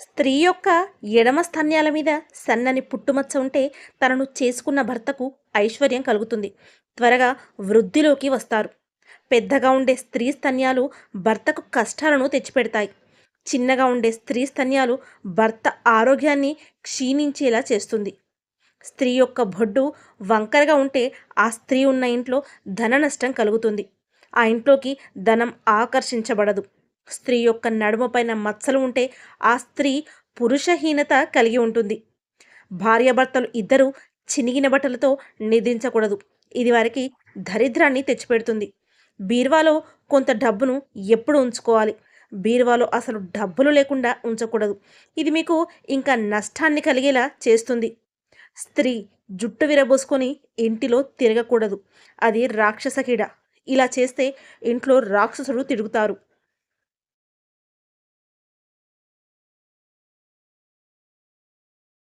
స్త్రీ యొక్క ఎడమ స్థన్యాల మీద సన్నని పుట్టుమచ్చ ఉంటే తనను చేసుకున్న భర్తకు ఐశ్వర్యం కలుగుతుంది. త్వరగా వృద్ధిలోకి వస్తారు. పెద్దగా ఉండే స్త్రీ స్తన్యాలు భర్తకు కష్టాలను తెచ్చిపెడతాయి. చిన్నగా ఉండే స్త్రీ స్తన్యాలు భర్త ఆరోగ్యాన్ని క్షీణించేలా చేస్తుంది. స్త్రీ యొక్క బొడ్డు వంకరగా ఉంటే ఆ స్త్రీ ఉన్న ఇంట్లో ధన నష్టం కలుగుతుంది. ఆ ఇంట్లోకి ధనం ఆకర్షించబడదు. స్త్రీ యొక్క నడుమపైన మచ్చలు ఉంటే ఆ స్త్రీ పురుషహీనత కలిగి ఉంటుంది. భార్యాభర్తలు ఇద్దరూ చినిగిన బట్టలతో నిద్రించకూడదు ఇది వారికి దరిద్రాన్ని తెచ్చిపెడుతుంది. బీరువాలో కొంత డబ్బును ఎప్పుడు ఉంచుకోవాలి? బీరువాలో అసలు డబ్బులు లేకుండా ఉంచకూడదు. ఇది మీకు ఇంకా నష్టాన్ని కలిగేలా చేస్తుంది. స్త్రీ జుట్టు విరబోసుకొని ఇంటిలో తిరగకూడదు. అది రాక్షస క్రీడ. ఇలా చేస్తే ఇంట్లో రాక్షసుడు తిరుగుతారు.